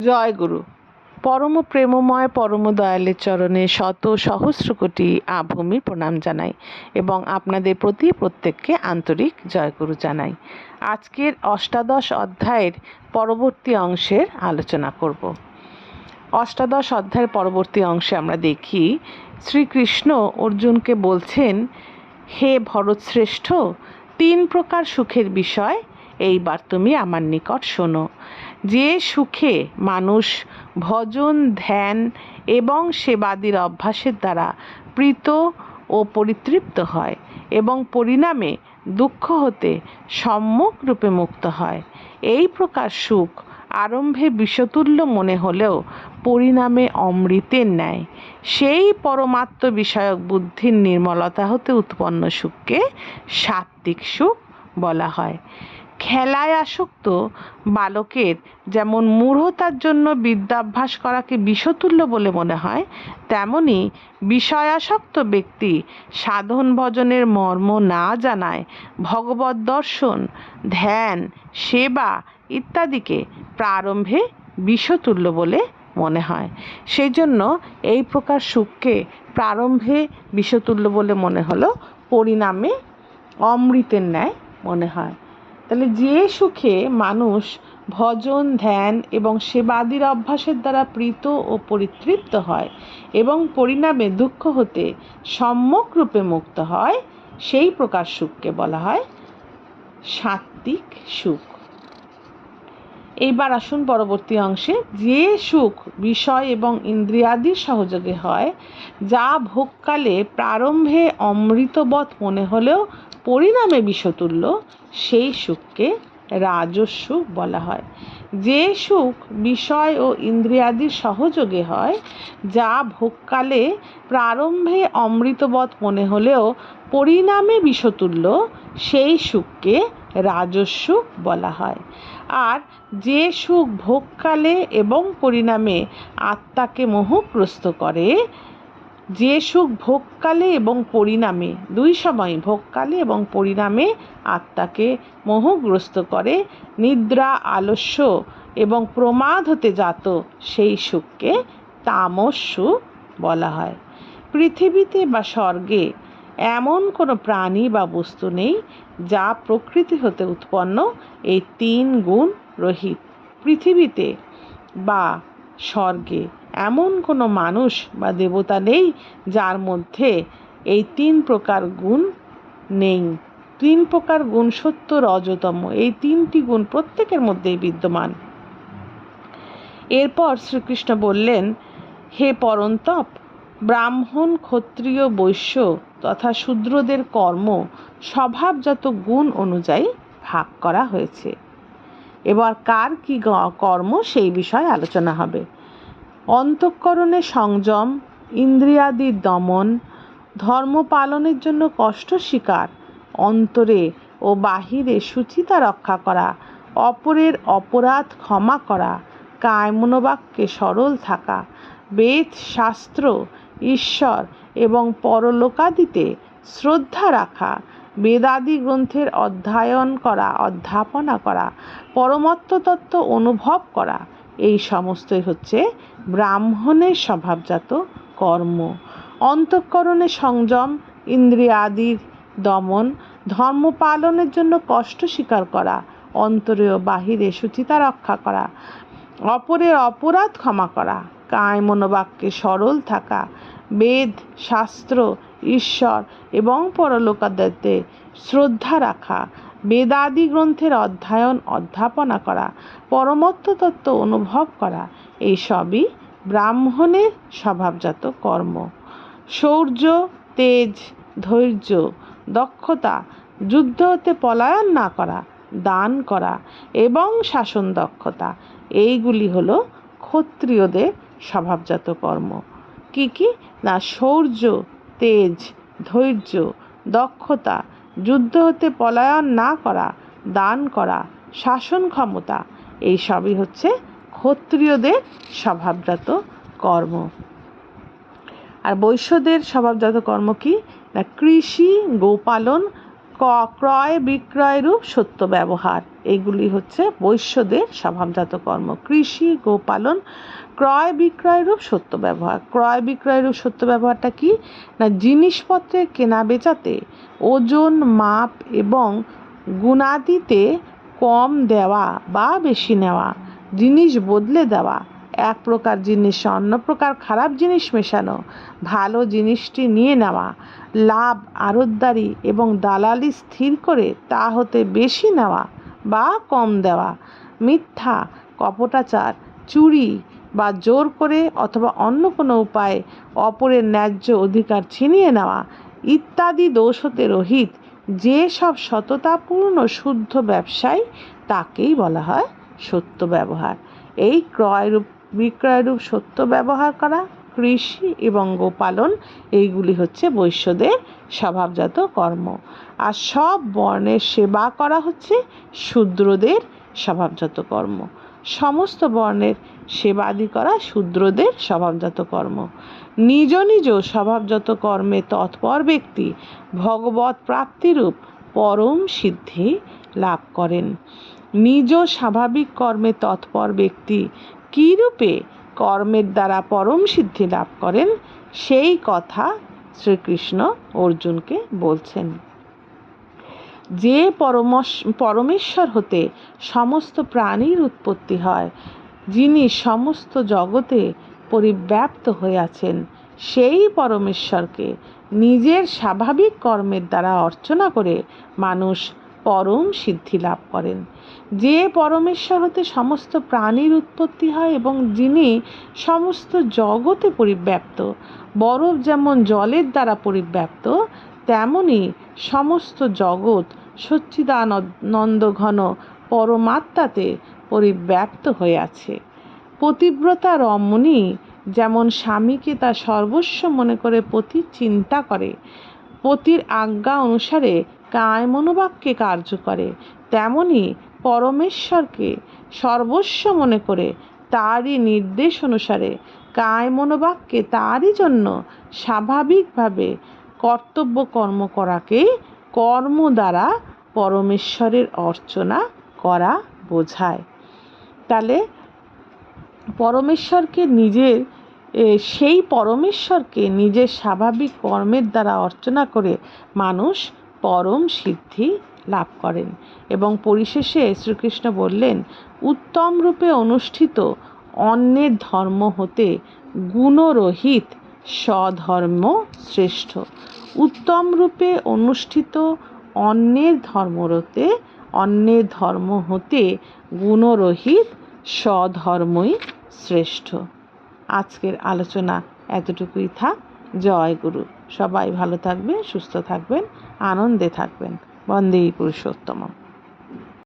জয় গুরু পরম প্রেমময়, পরম দয়ালের চরণে শত সহস্র কোটি আভূমি প্রণাম জানাই এবং আপনাদের প্রতি প্রত্যেককে আন্তরিক জয়গুরু জানাই। আজকের অষ্টাদশ অধ্যায়ের পরবর্তী অংশের আলোচনা করব। অষ্টাদশ অধ্যায়ের পরবর্তী অংশে আমরা দেখি, শ্রীকৃষ্ণ অর্জুনকে বলছেন, হে ভরতশ্রেষ্ঠ, তিন প্রকার সুখের বিষয়, এইবার তুমি আমার নিকট শোনো। যে সুখে মানুষ ভজন, ধ্যান এবং সেবাদির অভ্যাসের দ্বারা প্রীত ও পরিতৃপ্ত হয় এবং পরিণামে দুঃখ হতে সম্যক রূপে মুক্ত হয়। এই প্রকার সুখ আরম্ভে বিষতুল্য মনে হলেও পরিণামে অমৃতের ন্যায়। সেই পরমাত্ম বিষয়ক বুদ্ধির নির্মলতা হতে উৎপন্ন সুখকে সাত্ত্বিক সুখ বলা হয়। খেলায় আসক্ত বালকের যেমন মূঢ়তার জন্য বিদ্যাভ্যাস করাকে বিষতুল্য বলে মনে হয়, তেমনি বিষয়াসক্ত ব্যক্তি সাধন ভজনের মর্ম না জানায় ভগবত দর্শন, ধ্যান, সেবা ইত্যাদিকে প্রারম্ভে বিষতুল্য বলে মনে হয়। সেই জন্য এই প্রকার সুখকে প্রারম্ভে বিষতুল্য বলে মনে হলো, পরিণামে অমৃতের ন্যায় মনে হয়। তাহলে যে সুখে মানুষ ভজন, ধ্যান এবং সেবাদির অভ্যাসের দ্বারা প্রীত ও পরিতৃপ্ত হয় এবং পরিণামে দুঃখ হতে সম্যক রূপে মুক্ত হয়, সেই প্রকার সুখকে বলা হয় সাত্ত্বিক সুখ। এইবার আসুন পরবর্তী অংশে। যে সুখ বিষয় এবং ইন্দ্রিয়াদির সহযোগে হয়, যা ভোগকালে প্রারম্ভে অমৃতবৎ মনে হলেও পরিণামে বিষতুল্য, সেই সুখকে রাজস্ব বলা হয়। যে সুখ বিষয় ও ইন্দ্রিয়াদির সহযোগে হয়, যা ভোগকালে প্রারম্ভে অমৃতবৎ মনে হলেও পরিণামে বিষতুল্য, সেই সুখকে রাজস্ব বলা হয়। আর যে সুখ ভোগকালে এবং পরিণামে আত্মাকে মোহগ্রস্ত করে যে সুখ ভোগকালে এবং পরিণামে, দুই সময় ভোগকালে এবং পরিণামে আত্মাকে মোহগ্রস্ত করে, নিদ্রা, আলস্য এবং প্রমাদ হতে জাত সেই সুখকে তামস সুখ বলা হয়। পৃথিবীতে বা স্বর্গে এমন কোনো প্রাণী বা বস্তু নেই যা প্রকৃতি হতে উৎপন্ন, এই তিন গুণ রহিত। পৃথিবীতে বা স্বর্গে এমন কোনো মানুষ বা দেবতা নেই যার মধ্যে এই তিন প্রকার গুণ নেই। তিন প্রকার গুণ সত্য, রজতম। এই তিনটি গুণ প্রত্যেকের মধ্যেই বিদ্যমান। এরপর শ্রীকৃষ্ণ বললেন, হে পরন্তপ, ব্রাহ্মণ, ক্ষত্রিয়, বৈশ্য তথা শূদ্রদের কর্ম স্বভাবজাত গুণ অনুযায়ী ভাগ করা হয়েছে। এবার কার কি কর্ম সেই বিষয়ে আলোচনা হবে। অন্তঃকরণে সংযম ইন্দ্রিয়াদির দমন, ধর্ম পালনের জন্য কষ্ট স্বীকার, অন্তরে ও বাহিরে সুচিতা রক্ষা করা, অপরের অপরাধ ক্ষমা করা, কায়মনোবাক্যে সরল থাকা, বেদ, শাস্ত্র, ঈশ্বর এবং পরলোকাদিতে শ্রদ্ধা রাখা, বেদাদি গ্রন্থের অধ্যয়ন করা, অধ্যাপনা করা পরমত্ব তত্ত্ব অনুভব করা এই সমস্তই হচ্ছে ব্রাহ্মণের স্বভাবজাত কর্ম। অন্তঃকরণে সংযম, ইন্দ্রিয়াদির দমন, ধর্ম পালনের জন্য কষ্ট স্বীকার করা, অন্তরে ও বাহিরে সুচিতা রক্ষা করা, অপরের অপরাধ ক্ষমা করা, কায় মনোবাক্যে সরল থাকা, বেদ, শাস্ত্র, ঈশ্বর এবং পরলোকাদাতে শ্রদ্ধা রাখা বেদাদি গ্রন্থের অধ্যয়ন, অধ্যাপনা করা পরমত্ব তত্ত্ব অনুভব করা, এই সবই ব্রাহ্মণের স্বভাবজাত কর্ম। শৌর্য তেজ, ধৈর্য, দক্ষতা, যুদ্ধ হতে পলায়ন না করা, দান করা এবং শাসন দক্ষতা, এইগুলি হলো ক্ষত্রিয়দের স্বভাবজাত কর্ম। কি কি? না শৌর্য তেজ, ধৈর্য, দক্ষতা যুদ্ধ হতে পলায়ন না করা, দান করা, শাসন ক্ষমতা এই সবই হচ্ছে ক্ষত্রিয়দের স্বভাবজাত কর্ম। আর বৈশ্যদের স্বভাবজাত কর্ম কি? না, কৃষি, গোপালন ক্রয় বিক্রয়রূপ সত্য ব্যবহার। এগুলি হচ্ছে বৈশ্যদের স্বভাবজাত কর্ম। কৃষি, গোপালন, ক্রয় বিক্রয়রূপ সত্য ব্যবহার। ক্রয় বিক্রয়রূপ সত্য ব্যবহারটা কি? না, জিনিসপত্রের কেনা বেচাতে ওজন মাপ এবং গুণাদিতে কম দেওয়া বা বেশি নেওয়া, জিনিস বদলে দেওয়া, এক প্রকার জিনিস অন্য প্রকার খারাপ জিনিস মেশানো, ভালো জিনিসটি নিয়ে নেওয়া, লাভ আড়তদারি এবং দালালি স্থির করে তা হতে বেশি নেওয়া বা কম দেওয়া, মিথ্যা, কপটাচার, চুরি বা জোর করে অথবা অন্য কোনো উপায়ে অপরের ন্যায্য অধিকার ছিনিয়ে নেওয়া ইত্যাদি দোষ হতে রহিত যে সব সততাপূর্ণ শুদ্ধ ব্যবসায় তাকেই বলা হয় সত্য ব্যবহার। এই ক্রয়রূপ, বিক্রয়রূপ সত্য ব্যবহার করা, কৃষি এবং গোপালন, এইগুলি হচ্ছে বৈশ্যদের স্বভাবজাত কর্ম। আর সব বর্ণের সেবা করা হচ্ছে শূদ্রদের স্বভাবজাত কর্ম। সমস্ত বর্ণের সেবাদি করা শূদ্রদের স্বভাবজাত কর্ম। নিজ নিজ স্বভাবজাত কর্মে তৎপর ব্যক্তি ভগবত প্রাপ্তিরূপ পরম সিদ্ধি লাভ করেন। নিজ স্বাভাবিক কর্মে তৎপর ব্যক্তি কীরূপে কর্মের দ্বারা পরম সিদ্ধি লাভ করেন, সেই কথা শ্রীকৃষ্ণ অর্জুনকে বলছেন। যে পরমশ পরমেশ্বর হতে সমস্ত প্রাণীর উৎপত্তি হয় যিনি সমস্ত জগতে পরিব্যাপ্ত হয়ে আছেন, সেই পরমেশ্বরকে নিজের স্বাভাবিক কর্মের দ্বারা অর্চনা করে মানুষ পরম সিদ্ধি লাভ করেন। যে পরমেশ্বর হতে সমস্ত প্রাণীর উৎপত্তি হয় এবং যিনি সমস্ত জগতে পরিব্যাপ্ত, বরফ যেমন জলের দ্বারা পরিব্যাপ্ত, তেমনি সমস্ত জগৎ সচ্চিদানন্দ ঘন পরমাত্মাতে পরিব্যাপ্ত হয়ে আছে। পতিব্রতা রমণী যেমন স্বামীকে তার সর্বস্ব মনে করে পতির চিন্তা করে, পতির আজ্ঞা অনুসারে কায় মনোবাক্যে কার্য করে, তেমনি পরমেশ্বরকে সর্বস্ব মনে করে তারই নির্দেশ অনুসারে কায় মনোবাক্যে তারই জন্য স্বাভাবিকভাবে কর্তব্য কর্ম করাকে কর্ম দ্বারা পরমেশ্বরের অর্চনা করা বোঝায়। তাহলে পরমেশ্বরকে নিজের সেই পরমেশ্বরকে নিজের স্বাভাবিক কর্মের দ্বারা অর্চনা করে মানুষ পরম সিদ্ধি লাভ করেন। এবং পরিশেষে শ্রীকৃষ্ণ বললেন, উত্তম রূপে অনুষ্ঠিত অন্যের ধর্ম হতে গুণরহিত স্বধর্ম শ্রেষ্ঠ। উত্তম রূপে অনুষ্ঠিত অন্যের ধর্মরতে অন্যের ধর্ম হতে গুণরহিত স্বধর্মই শ্রেষ্ঠ। আজকের আলোচনা এতটুকুই থাক। জয় গুরু। সবাই ভালো থাকবেন, সুস্থ থাকবেন, আনন্দে থাকবেন। বন্দেই পুরুষোত্তম